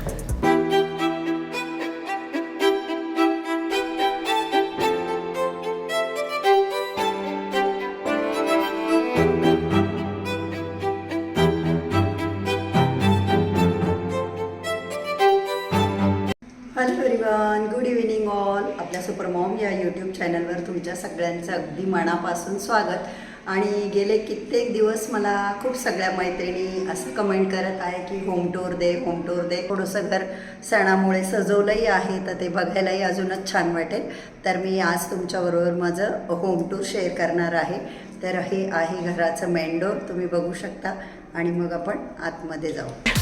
Hello everyone good evening all आपल्या supermom या YouTube चॅनलवर तुमच्या सगळ्यांचं अगदी मनापासून स्वागत. आणि गेले कित्येक दिवस मला खूप सगळ्या मैत्रिणी असं कमेंट करत आहे की होम टूर दे होम टूर दे. थोडंसं घर सणामुळे सजवलंही आहे तर ते बघायलाही अजूनच छान वाटेल. तर मी आज तुमच्याबरोबर माझं होम टूर शेअर करणार आहे. तर हे आहे घराचं मेन डोर तुम्ही बघू शकता. आणि मग आपण आतमध्ये जाऊ.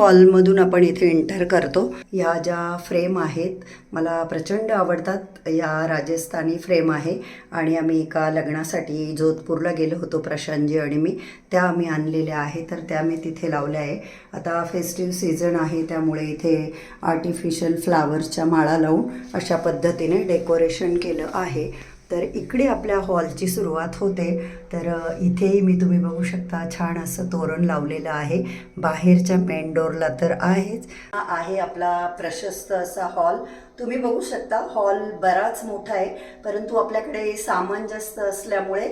हॉलमधून आपण इथे एंटर करतो. या ज्या फ्रेम आहेत मला प्रचंड आवडतात. या राजस्थानी फ्रेम आहे. आणि आम्ही एका लग्नासाठी जोधपूरला गेलो होतो प्रशांतजी आणि मी. त्या आम्ही आणलेल्या आहे. तर त्या मी तिथे लावल्या आहे. आता फेस्टिव्ह सीझन आहे त्यामुळे इथे आर्टिफिशियल फ्लावर्सच्या माळा लावून अशा पद्धतीने डेकोरेशन केलं आहे. तर इकडे आपल्या हॉलची सुरुवात होते. तर इथेही मी तुम्ही बघू शकता छान असं तोरण लावलेलं आहे. बाहेरच्या मेन डोरला तर आहेच. हा आहे आपला प्रशस्त असा हॉल. तुम्ही बघू शकता हॉल बराच मोठा आहे. परंतु आपल्याकडे सामान जास्त असल्यामुळे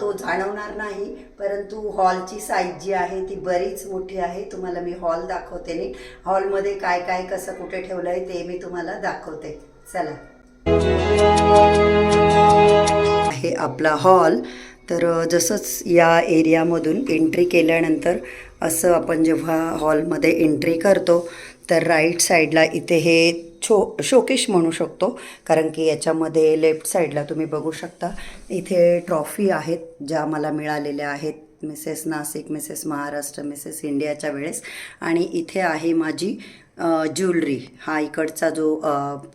तो जाणवणार नाही. परंतु हॉलची साईज जी आहे ती बरीच मोठी आहे. तुम्हाला मी हॉल दाखवते नी हॉलमध्ये काय काय कसं कुठे ठेवलं आहे ते मी तुम्हाला दाखवते. चला. आपला हॉल तर जसंच या एरियामधून एंट्री केल्यानंतर असं आपण जेव्हा हॉलमध्ये एंट्री करतो तर राईट साईडला इथे हे छो शोकेश म्हणू शकतो कारण की याच्यामध्ये लेफ्ट साईडला तुम्ही बघू शकता इथे ट्रॉफी आहेत ज्या मला मिळालेल्या आहेत mrs Nashik mrs Maharashtra mrs इंडियाच्या वेळेस. आणि इथे आहे माझी ज्वेलरी. हा इकडचा जो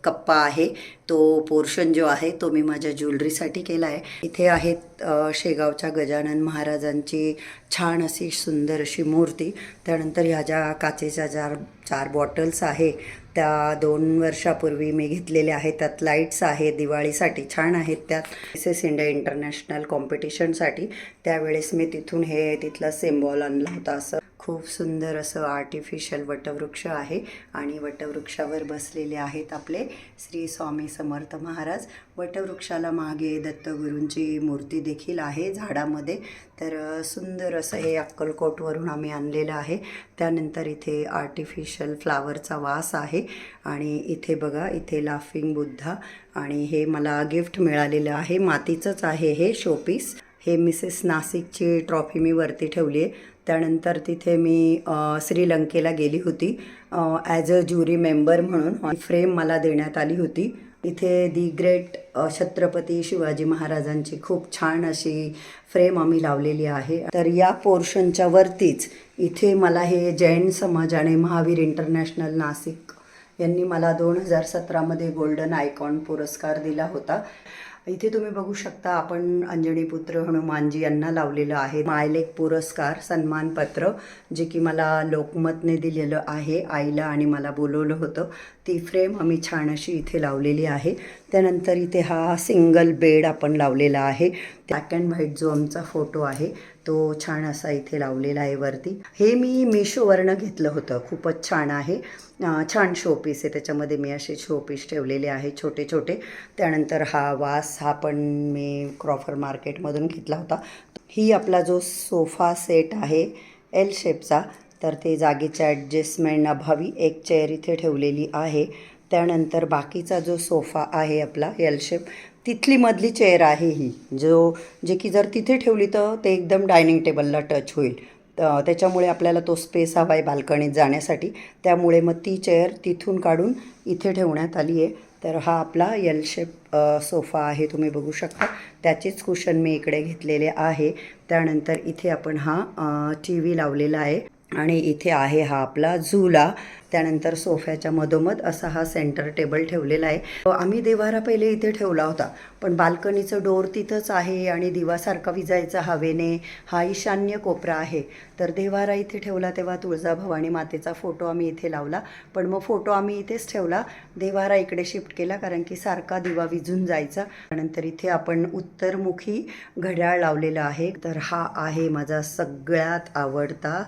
कप्पा आहे तो पोर्शन जो आहे तो मी माझ्या ज्वेलरीसाठी केला आहे इथे आहेत शेगावच्या गजानन महाराजांची छान अशी सुंदर अशी मूर्ती. त्यानंतर ह्या ज्या काचेच्या चार चार बॉटल्स आहे त्या दोन वर्षापूर्वी मी घेतलेल्या आहेत. त्यात लाईट्स आहे दिवाळीसाठी छान आहेत त्यात मिसेस इंडिया इंटरनॅशनल कॉम्पिटिशनसाठी त्यावेळेस मी तिथून हे तिथला सिम्बॉल आणला होता असं. खूप सुंदर असं आर्टिफिशियल वटवृक्ष आहे आणि वटवृक्षावर बसलेले आहेत आपले श्री स्वामी समर्थ महाराज. वटवृक्षाला मागे दत्तगुरूंची मूर्ती देखील आहे झाडामध्ये. तर सुंदर असं हे अक्कलकोटवरून आम्ही आणलेलं आहे. त्यानंतर इथे आर्टिफिशियल फ्लावरचा वास आहे आणि इथे बघा इथे लाफिंग बुद्धा आणि हे मला गिफ्ट मिळालेलं आहे. मातीचंच आहे हे शोपीस हे मिसेस नाशिकची ट्रॉफी मी वरती ठेवली आहे. त्यानंतर तिथे मी श्रीलंकेला गेली होती ॲज अ ज्युरी मेंबर म्हणून. फ्रेम मला देण्यात आली होती. इथे दी ग्रेट छत्रपती शिवाजी महाराजांची खूप छान अशी फ्रेम आम्ही लावलेली आहे. तर या पोर्शनच्या वरतीच इथे मला हे जैन समाज आणि महावीर इंटरनॅशनल नाशिक यांनी मला दोन हजार सतरामध्ये गोल्डन आयकॉन पुरस्कार दिला होता. इथे तुम्ही बघू शकता आपण अंजनी पुत्र हनुमानजी यांना लावलेलं आहे. मायलेक पुरस्कार सन्मानपत्र जे की मला लोकमतने दिलेलं आहे आईला आणि मला बोलवलं होतं. ती फ्रेम आम्ही छान अशी इथे लावलेली आहे. त्यानंतर इथे हा सिंगल बेड आपण लावलेला आहे. ब्लॅक अँड व्हाईट जो आमचा फोटो आहे तो छान असा इथे लावलेला आहे वरती. हे मी मिशोवरनं घेतलं होतं. खूपच छान आहे. छान शोपीस आहे. त्याच्यामध्ये मी असे शोपीस ठेवलेले आहे छोटे छोटे. त्यानंतर हा वास हा पण मी क्रॉफर मार्केटमधून घेतला होता. ही आपला जो सोफा सेट आहे एल शेपचा तर ते जागेच्या ॲडजस्टमेंट अभावी एक चेअर इथे ठेवलेली आहे. त्यानंतर बाकीचा जो सोफा आहे आपला एल शेप तिथली मधली चेअर आहे ही. जो जे की जर तिथे ठेवली तर ते एकदम डायनिंग टेबलला टच होईल. त्याच्यामुळे आपल्याला तो स्पेस हवा आहे बाल्कनीत जाण्यासाठी. त्यामुळे मग ती चेअर तिथून काढून इथे ठेवण्यात आली आहे. तर हा आपला यल शेप सोफा आहे तुम्ही बघू शकता. त्याचेच कुशन मी इकडे घेतलेले आहे. त्यानंतर इथे आपण हा टी व्ही लावलेला आहे. आणि इथे आहे हा आपला झुला त्यानंतर सोफ्याच्या मधोमध असा हा सेंटर टेबल ठेवलेला आहे. आम्ही देवारा पहिले इथे ठेवला होता. पण बाल्कनीचं डोर तिथंच आहे आणि दिवासारखा विजायचा हवेने हा ईशान्य कोपरा आहे. तर देवारा इथे ठेवला तेव्हा तुळजाभवानी मातेचा फोटो आम्ही इथे लावला. पण मग फोटो आम्ही इथेच ठेवला. देवारा इकडे शिफ्ट केला कारण की सारखा दिवा विझून जायचा. नंतर इथे आपण उत्तरमुखी घड्याळ लावलेलं आहे. तर हा आहे माझा सगळ्यात आवडता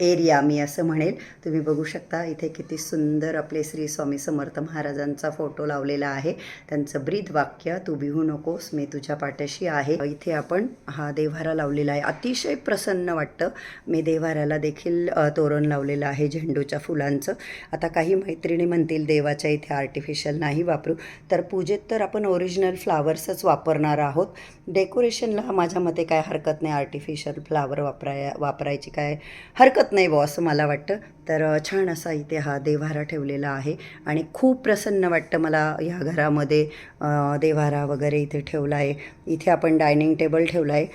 एरिया मी असं म्हणेल. तुम्ही बघू शकता इथे किती सुंदर आपले श्री स्वामी समर्थ महाराजांचा फोटो लावलेला आहे. त्यांचं ब्रीद वाक्य तू भिवू नकोस मी तुझ्या पाठीशी आहे. इथे आपण हा देव्हारा लावलेला आहे. अतिशय प्रसन्न वाटतं. मी देव्हाऱ्याला देखील तोरण लावलेलं आहे झेंडूच्या फुलांचं. आता काही मैत्रिणी म्हणतील देवाच्या इथे आर्टिफिशियल नाही वापरू. तर पूजेत तर आपण ओरिजिनल फ्लावर्सच वापरणार आहोत. डेकोरेशनला माझ्या मते काय हरकत नाही. आर्टिफिशियल फ्लावर वापराय वापरायची काय हरकत नाही बॉ असं मला वाटतं. तर छान असा इथे हा देव्हारा ठेवलेला आहे. आणि खूप प्रसन्न वाटतं मला ह्या घरामध्ये देव्हारा वगैरे इथे ठेवला आहे इथे आपण डायनिंग टेबल ठेवला आहे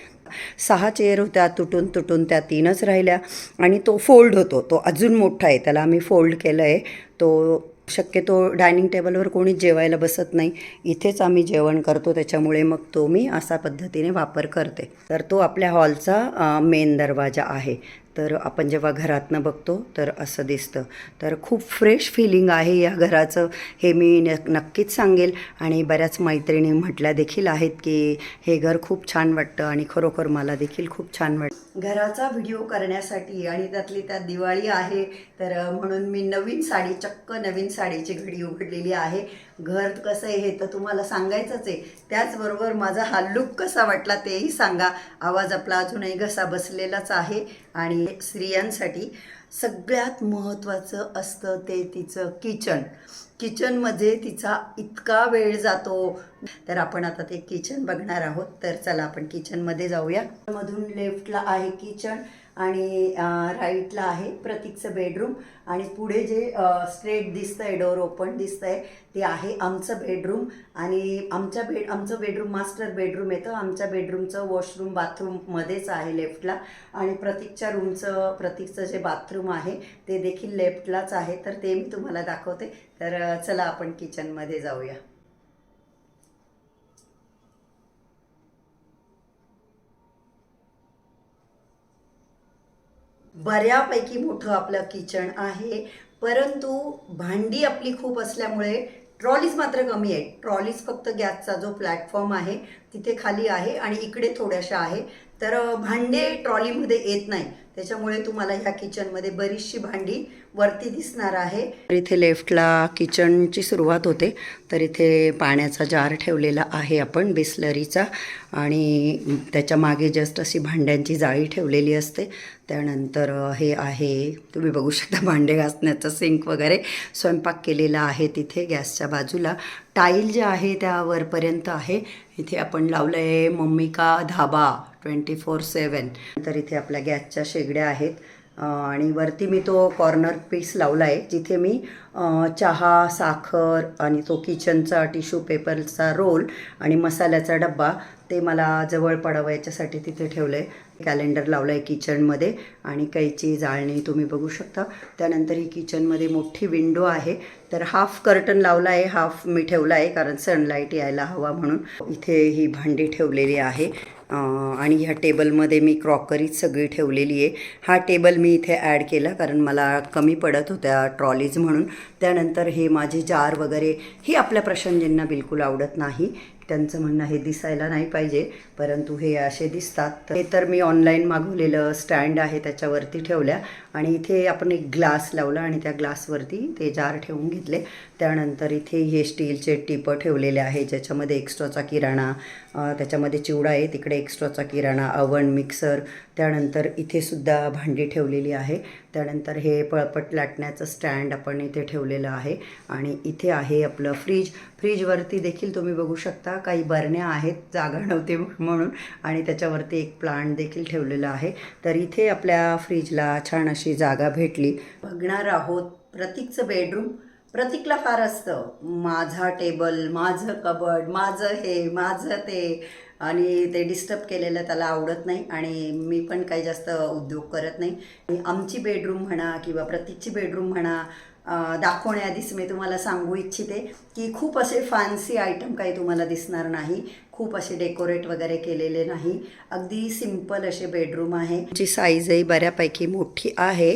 सहा चेअर होत्या तुटून तुटून त्या तीनच राहिल्या. आणि तो फोल्ड होतो. तो अजून मोठा आहे. त्याला आम्ही फोल्ड केलं आहे तो शक्यतो डायनिंग टेबलवर कोणीच जेवायला बसत नाही. इथेच आम्ही जेवण करतो. त्याच्यामुळे मग तो मी असा पद्धतीने वापर करते. तर तो आपल्या हॉलचा मेन दरवाजा आहे. तर आपण जेव्हा घरातनं बघतो तर असं दिसतं. तर खूप फ्रेश फिलिंग आहे या घराचं हे मी न नक्कीच सांगेल. आणि बऱ्याच मैत्रिणी म्हटल्या देखील आहेत की हे घर खूप छान वाटतं आणि खरोखर मला देखील खूप छान वाटतं घराचा व्हिडिओ करण्यासाठी आणि त्यातली त्यात दिवाळी आहे तर म्हणून मी नवीन साडी चक्क नवीन साडीची घडी उघडलेली आहे. घर कसं आहे हे तर तुम्हाला सांगायचंच आहे. त्याचबरोबर माझा हा लुक कसा वाटला तेही सांगा. आवाज आपला अजूनही घसा बसलेलाच आहे. आणि म्हणजे स्त्रियांसाठी सगळ्यात महत्त्वाचं असतं ते तिचं किचन. किचनमध्ये तिचा इतका वेळ जातो. तर आपण आता ते किचन बघणार आहोत. तर चला आपण किचनमध्ये जाऊया. मधून लेफ्टला आहे किचन. आणि राईटला आहे प्रतीकचं बेडरूम आणि पुढे जे स्ट्रेट दिसतं आहे डोर ओपन दिसतं आहे ते आहे आमचं बेडरूम आणि आमच्या बेड आमचं बेडरूम मास्टर बेडरूम येतं आमच्या बेडरूमचं वॉशरूम बाथरूममध्येच आहे लेफ्टला आणि प्रतीकच्या रूमचं प्रतीकचं जे बाथरूम आहे ते देखील लेफ्टलाच आहे. तर ते मी तुम्हाला दाखवते. तर चला आपण किचनमध्ये जाऊया. बऱ्यापैकी मोठं आपलं किचन आहे. परंतु भांडी आपली खूप असल्यामुळे ट्रॉलीज मात्र कमी आहे ट्रॉलीज फक्त गॅसचा जो प्लॅटफॉर्म आहे तिथे खाली आहे आणि इकडे थोड्याशा आहे. तर भांडे ट्रॉलीमध्ये येत नाही. त्याच्यामुळे तुम्हाला ह्या किचनमध्ये बरीचशी भांडी वरती दिसणार आहे. इथे लेफ्टला किचनची सुरुवात होते. तर इथे पाण्याचा जार ठेवलेला आहे आपण बिस्लरीचा. आणि त्याच्यामागे जस्ट अशी भांड्यांची जाळी ठेवलेली असते. त्यानंतर हे आहे तुम्ही बघू शकता भांडे घासण्याचं सिंक वगैरे. स्वयंपाक केलेला आहे तिथे गॅसच्या बाजूला. टाईल जे आहे त्या वरपर्यंत आहे. इथे आपण लावलं आहे मम्मी का धाबा ट्वेंटी फोर सेवन तर इथे आपल्या गॅसच्या शे शेगड्या आहेत. आणि वरती मी तो कॉर्नर पीस लावला आहे जिथे मी चहा साखर आणि तो किचनचा टिश्यू पेपरचा रोल आणि मसाल्याचा डब्बा ते मला जवळ पडावं याच्यासाठी तिथे ठेवलं आहे कॅलेंडर लावलं आहे किचनमध्ये आणि कैची जाळणी तुम्ही बघू शकता. त्यानंतर ही किचनमध्ये मोठी विंडो आहे. तर हाफ कर्टन लावला आहे हाफ मी ठेवला आहे कारण सनलाईट यायला हवा म्हणून. इथे ही भांडी ठेवलेली आहे. आणि ह्या टेबलमध्ये मी क्रॉकरीच सगळी ठेवलेली आहे. हा टेबल मी इथे ॲड केला कारण मला कमी पडत होत्या ट्रॉलीज म्हणून. त्यानंतर हे माझे जार वगैरे ही आपल्या प्रशांजींना बिलकुल आवडत नाही. त्यांचं म्हणणं हे दिसायला नाही पाहिजे परंतु हे असे दिसतात. तर हे तर मी ऑनलाईन मागवलेलं स्टँड आहे त्याच्यावरती ठेवल्या. आणि इथे आपण एक ग्लास लावला आणि त्या ग्लासवरती ते जार ठेवून घेतले. त्यानंतर इथे हे स्टीलचे टिपं ठेवलेले आहे ज्याच्यामध्ये एक्स्ट्राचा किराणा त्याच्यामध्ये चिवडा आहे तिकडे एक्स्ट्राचा किराणा अवन मिक्सर त्यानंतर इथे सुद्धा भांडी ठेवलेली आहे. त्यानंतर हे पळपट लाटण्याचं स्टँड आपण इथे ठेवलेलं आहे आणि इथे आहे आपलं फ्रीज. फ्रीजवरती देखील तुम्ही बघू शकता काही बरण्या आहेत जागा नव्हते म्हणून आणि त्याच्यावरती एक प्लांट देखील ठेवलेला आहे. तर इथे आपल्या फ्रीजला छान अशी जागा भेटली. बघणार आहोत. प्रतीकचं बेडरूम प्रतीकला फार असतं. माझा टेबल माझं कबड माझं हे माझं ते. आणि ते डिस्टर्ब केलेलं त्याला आवडत नाही आणि मी पण काही जास्त उद्योग करत नाही. आमची बेडरूम म्हणा किंवा प्रतीकची बेडरूम म्हणा दाखवण्याआधीच मी तुम्हाला सांगू इच्छिते की खूप असे फॅन्सी आयटम काही तुम्हाला दिसणार नाही. खूप असे डेकोरेट वगैरे केलेले नाही. अगदी सिंपल असे बेडरूम आहे. जी साईजही बऱ्यापैकी मोठी आहे.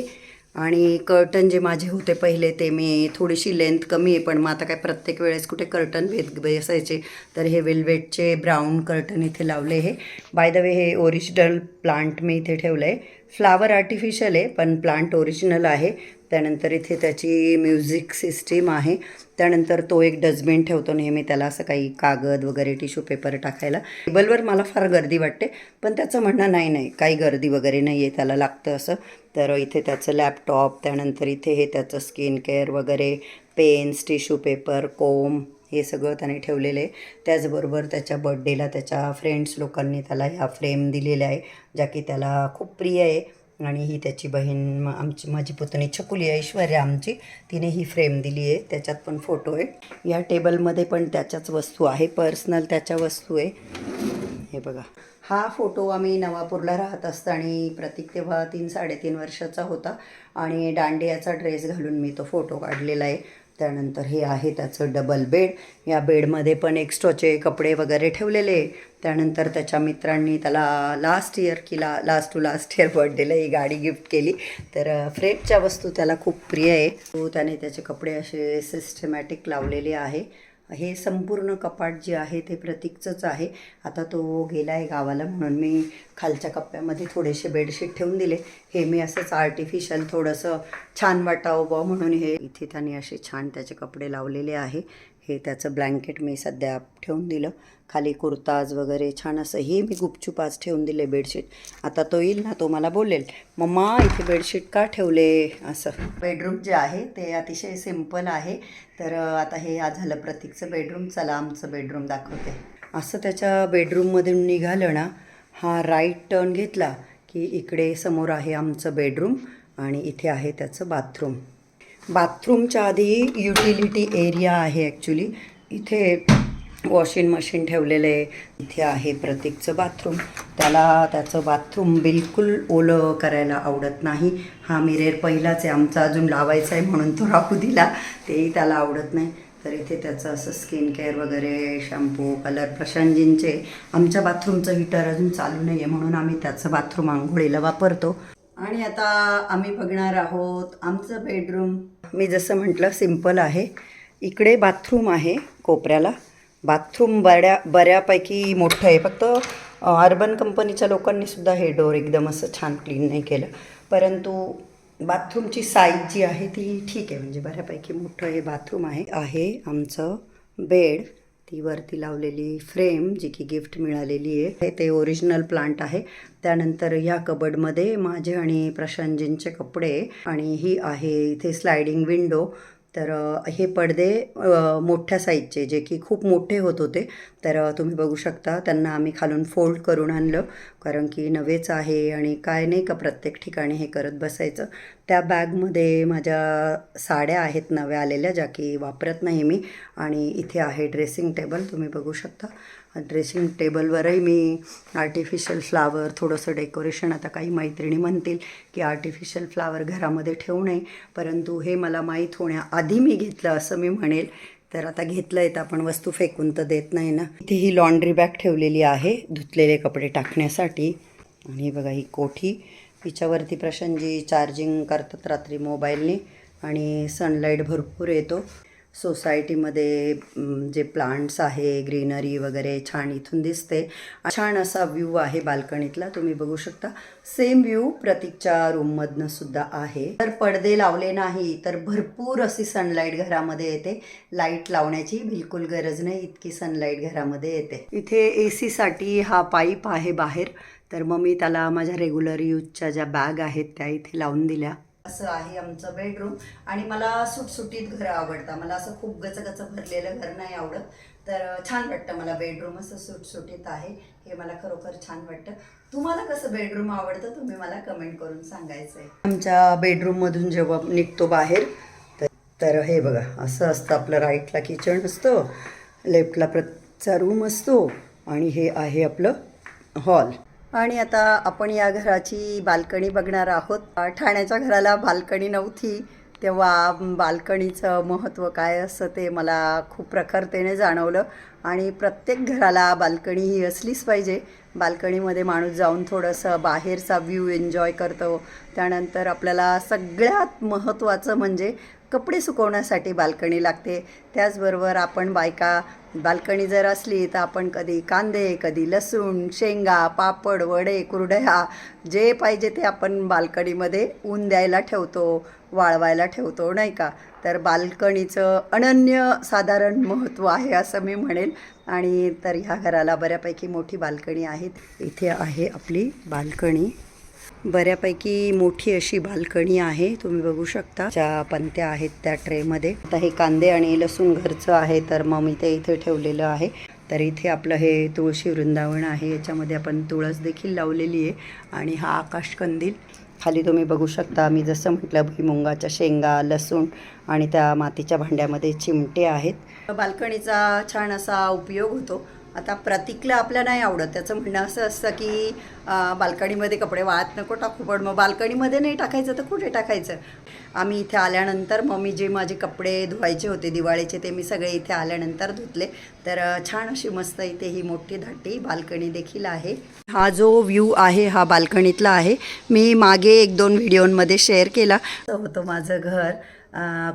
आणि कर्टन जे माझे होते पहिले ते मी थोडीशी लेंथ कमी आहे पण मग आता काय प्रत्येक वेळेस कुठे कर्टन भेद बसायचे तर हे वेल्वेटचे ब्राऊन कर्टन इथे लावले हे. बाय द वे हे ओरिजिनल प्लांट मी इथे ठेवलं आहे फ्लावर आर्टिफिशियल आहे पण प्लांट ओरिजिनल आहे. त्यानंतर इथे त्याची म्युझिक सिस्टीम आहे. त्यानंतर तो एक डस्टबिन ठेवतो नेहमी त्याला असं काही कागद वगैरे टिश्यू पेपर टाकायला. टेबलवर मला फार गर्दी वाटते पण त्याचं म्हणणं नाही नाही काही गर्दी वगैरे नाही आहे त्याला लागतं असं. तर इथे त्याचं लॅपटॉप त्यानंतर इथे हे त्याचं स्किन केअर वगैरे पेन्स टिश्यू पेपर कोम हे सगळं त्याने ठेवलेलं आहे. त्याचबरोबर त्याच्या बड्डेला त्याच्या फ्रेंड्स लोकांनी त्याला ह्या फ्रेम दिलेल्या आहे ज्या की त्याला खूप प्रिय आहे. आणि ही त्याची बहीण म- आमची माझी पुतणी छकुली ऐश्वर्या आमची. तिने ही फ्रेम दिली आहे. त्याच्यात पण फोटो आहे. या टेबलमध्ये पण त्याच्याच वस्तू आहे. पर्सनल त्याच्या वस्तू आहे. हे बघा. हा फोटो आम्ही नवापूरला राहत असताना प्रतीक तेव्हा तीन साडेतीन वर्षाचा होता. आणि दांडियाचा ड्रेस घालून मी तो फोटो काढलेला आहे. त्यानंतर हे आहे त्याचं डबल बेड या बेडमध्ये पण एक्स्ट्राचे कपडे वगैरे ठेवलेले. त्यानंतर त्याच्या मित्रांनी त्याला लास्ट इयर की ला लास्ट टू लास्ट इयर बर्थडेला ही गाडी गिफ्ट केली. तर फ्रेमच्या वस्तू त्याला खूप प्रिय आहे. तो त्याने त्याचे कपडे असे सिस्टमॅटिक लावलेले आहे. हे संपूर्ण कपाट जे आहे ते प्रतीकचंच आहे. आता तो गेला आहे गावाला म्हणून मी खालच्या कप्प्यामध्ये थोडेसे बेडशीट ठेवून दिले. हे मी असंच आर्टिफिशियल थोडंसं छान वाटावं बा म्हणून हे इथे त्याने असे छान त्याचे कपडे लावलेले आहे. हे त्याचं ब्लँकेट मी सध्या ठेवून दिलं. खाली कुर्ताज वगैरे छान असं हे मी गुपचूप आज ठेवून दिले बेडशीट आता तो येईल ना तो मला बोलेल मम्मा इथे बेडशीट का ठेवले? असं. बेडरूम जे आहे ते अतिशय सिंपल आहे. तर आता हे आज झालं प्रतीकचं बेडरूम चला आमचं बेडरूम दाखवते. असं त्याच्या बेडरूममधून निघालं ना हा राईट टर्न घेतला की इकडे समोर आहे आमचं बेडरूम आणि इथे आहे त्याचं बाथरूम बाथरूमच्या आधी युटिलिटी एरिया आहे ॲक्च्युली इथे वॉशिंग मशीन ठेवलेलं आहे. इथे आहे प्रतीकचं बाथरूम त्याला त्याचं बाथरूम बिलकुल ओलं करायला आवडत नाही. हा मिरेर पहिलाच आहे. आमचा अजून लावायचा आहे म्हणून तो राहू दिला. तेही त्याला आवडत नाही. तर इथे त्याचं असं स्किन केअर वगैरे शॅम्पू कलर प्रशांतजींचे. आमच्या बाथरूमचं हिटर अजून चालू नाही आहे म्हणून आम्ही त्याचं बाथरूम आंघोळीला वापरतो. आणि आता आम्ही बघणार आहोत आमचं बेडरूम. मी जसं म्हटलं सिंपल आहे. इकडे बाथरूम आहे कोपऱ्याला. बाथरूम बऱ्या बऱ्यापैकी मोठं आहे. फक्त अर्बन कंपनीच्या लोकांनीसुद्धा हे डोर एकदम असं छान क्लीन नाही केलं. परंतु बाथरूमची साईज जी आहे ती ठीक आहे. म्हणजे बऱ्यापैकी मोठं हे बाथरूम आहे. आहे आमचं बेड. ती वरती लावलेली फ्रेम जी की गिफ्ट मिळालेली आहे ते ओरिजिनल प्लांट आहे. त्यानंतर ह्या कबडमध्ये माझे आणि प्रशांतजींचे कपडे आणि ही आहे इथे स्लायडिंग विंडो तर हे पडदे मोठ्या साईजचे जे की खूप मोठे होत होते. तर तुम्ही बघू शकता त्यांना आम्ही खालून फोल्ड करून आणलं. कारण की नवेच आहे आणि काय नाही का प्रत्येक ठिकाणी हे करत बसायचं. त्या बॅगमध्ये माझ्या साड्या आहेत नव्या आलेल्या ज्या की वापरत नाही मी. आणि इथे आहे ड्रेसिंग टेबल तुम्ही बघू शकता. ड्रेसिंग टेबलवरही मी आर्टिफिशियल फ्लावर थोडंसं डेकोरेशन आता काही मैत्रिणी म्हणतील की आर्टिफिशियल फ्लावर घरामध्ये ठेवू नये. परंतु हे मला माहीत होण्याआधी मी घेतलं असं मी म्हणेल. तर आता घेतलं आहे तर आपण वस्तू फेकून तर देत नाही ना. इथे ही लॉन्ड्री बॅग ठेवलेली आहे धुतलेले कपडे टाकण्यासाठी. आणि बघा ही कोठी. हिच्यावरती प्रशांतजी चार्जिंग करतात रात्री मोबाईलने आणि सनलाईट भरपूर येतो. सोसायटीमध्ये जे प्लांट्स आहे ग्रीनरी वगैरे छान इथून दिसते. छान असा व्ह्यू आहे बाल्कनीतला तुम्ही बघू शकता. सेम व्ह्यू प्रतीकच्या रूममधनं सुद्धा आहे. तर पडदे लावले नाही तर भरपूर अशी सनलाईट घरामध्ये येते. लाइट लावण्याची बिलकुल गरज नाही इतकी सनलाईट घरामध्ये येते. इथे ए सीसाठी हा पाईप आहे बाहेर. तर मग मी त्याला माझ्या रेग्युलर यूजच्या ज्या बॅग आहेत त्या इथे लावून दिल्या. असं आहे आमचं बेडरूम आणि मला सुटसुटीत घरं आवडतं मला असं खूप गचगच भरलेलं घर नाही आवडत. तर छान वाटतं मला बेडरूम असं सुटसुटीत आहे. हे मला खरोखर छान वाटतं. तुम्हाला कसं बेडरूम आवडतं? तुम्ही मला कमेंट करून सांगायचं आहे आमच्या बेडरूममधून जेव्हा निघतो बाहेर तर तर हे बघा असं असतं आपलं राईटला किचन असतं लेफ्टला प्रतचा रूम असतो आणि हे आहे आपलं हॉल आणि आता आपण या घराची बाल्कनी बघणार आहोत. ठाण्याच्या घराला बाल्कनी नव्हती तेव्हा बाल्कनीचं महत्त्व काय असतं ते मला खूप प्रखरतेने जाणवलं. आणि प्रत्येक घराला बाल्कनी ही असलीच पाहिजे. बाल्कनीमध्ये माणूस जाऊन थोडंसं बाहेरचा व्ह्यू एन्जॉय करतो. त्यानंतर आपल्याला सगळ्यात महत्त्वाचं म्हणजे कपडे सुकवण्यासाठी बाल्कनी लागते. त्याचबरोबर आपण बायका बाल्कनी जर असली तर आपण कधी कांदे कधी लसूण शेंगा पापड वडे कुरडया जे पाहिजे ते आपण बाल्कनीमध्ये ऊन द्यायला ठेवतो वाळवायला ठेवतो नाही का? तर बाल्कनीचं अनन्य साधारण महत्त्व आहे असं मी म्हणेल. आणि तर ह्या घराला बऱ्यापैकी मोठी बाल्कनी आहेत. इथे आहे आपली बाल्कनी. बऱ्यापैकी मोठी अशी बाल्कनी आहे तुम्ही बघू शकता. ज्या पंत्या आहेत त्या ट्रेमध्ये. आता हे कांदे आणि लसूण घरचं आहे तर मग मी ते इथे ठेवलेलं आहे. तर इथे आपलं हे तुळशी वृंदावन आहे याच्यामध्ये आपण तुळस देखील लावलेली आहे आणि हा आकाश कंदील. खाली तुम्ही बघू शकता मी जसं म्हटलं भुईमुंगाच्या शेंगा लसूण आणि त्या मातीच्या भांड्यामध्ये चिमटे आहेत. बाल्कनीचा छान असा उपयोग होतो. आता प्रतीकला आपल्या नाही आवडत. त्याचं म्हणणं असं असतं की बाल्कनीमध्ये कपडे वाळत नको टाकू पण मग बाल्कनीमध्ये नाही टाकायचं तर कुठे टाकायचं? आम्ही इथे आल्यानंतर मग मी जे माझे कपडे धुवायचे होते दिवाळीचे ते मी सगळे इथे आल्यानंतर धुतले. तर छान अशी मस्त इथे ही मोठी धाटी बाल्कनी देखील आहे. हा जो व्ह्यू आहे हा बाल्कनीतला आहे. मी मागे एक दोन व्हिडिओमध्ये शेअर केला. होतं माझं घर.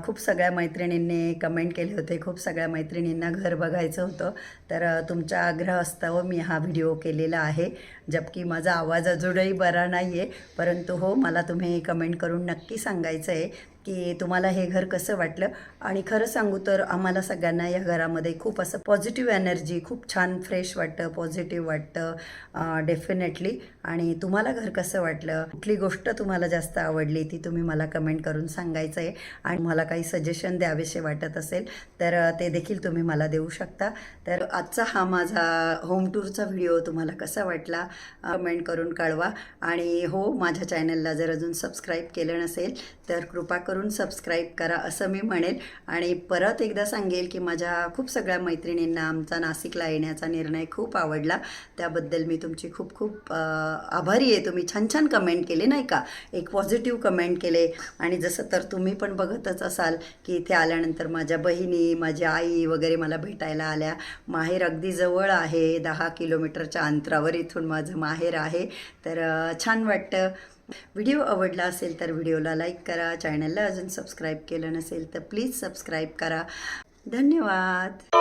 खूप सगळ्या मैत्रिणींनी कमेंट केले होते. खूप सगळ्या मैत्रिणींना घर बघायचं होतं. तर अं, तुमच्या आग्रहास्तव मी हा व्हिडिओ केलेला आहे. जबकी माझा आवाज अजूनही बरा नाही आहे परंतु हो मला तुम्ही कमेंट करून नक्की सांगायचं आहे की तुम्हाला हे घर कसं वाटलं? आणि खरं सांगू तर आम्हाला सगळ्यांना या घरामध्ये खूप असं पॉझिटिव्ह एनर्जी खूप छान फ्रेश वाटतं पॉझिटिव्ह वाटतं डेफिनेटली आणि तुम्हाला घर कसं वाटलं? कुठली गोष्ट तुम्हाला जास्त आवडली ती तुम्ही मला कमेंट करून सांगायचं आहे आणि मला काही सजेशन द्यावेसे वाटत असेल तर ते देखील तुम्ही मला देऊ शकता. तर आजचा हा माझा होम टूरचा व्हिडिओ तुम्हाला कसा वाटला? कमेंट करून कळवा. आणि हो माझ्या चॅनलला जर अजून सबस्क्राईब केलं नसेल तर कृपा करून सबस्क्राईब करा असं मी म्हणेल. आणि परत एकदा सांगेल की माझ्या खूप सगळ्या मैत्रिणींना आमचा नाशिकला येण्याचा निर्णय खूप आवडला. त्याबद्दल मी तुमची खूप खूप आभारी आहे. तुम्ही छान छान कमेंट केले नाही का? एक पॉझिटिव्ह कमेंट केले. आणि जसं तर तुम्ही पण बघतच असाल की इथे आल्यानंतर माझ्या बहिणी माझी आई वगैरे मला भेटायला आल्या. माहेर अगदी जवळ आहे दहा किलोमीटरच्या अंतरावर इथून माझं माहेर आहे. तर छान वाटतं. व्हिडिओ आवडला असेल तर व्हिडिओला लाईक करा चॅनलला अजून सबस्क्राईब केलं नसेल तर प्लीज सबस्क्राईब करा. धन्यवाद.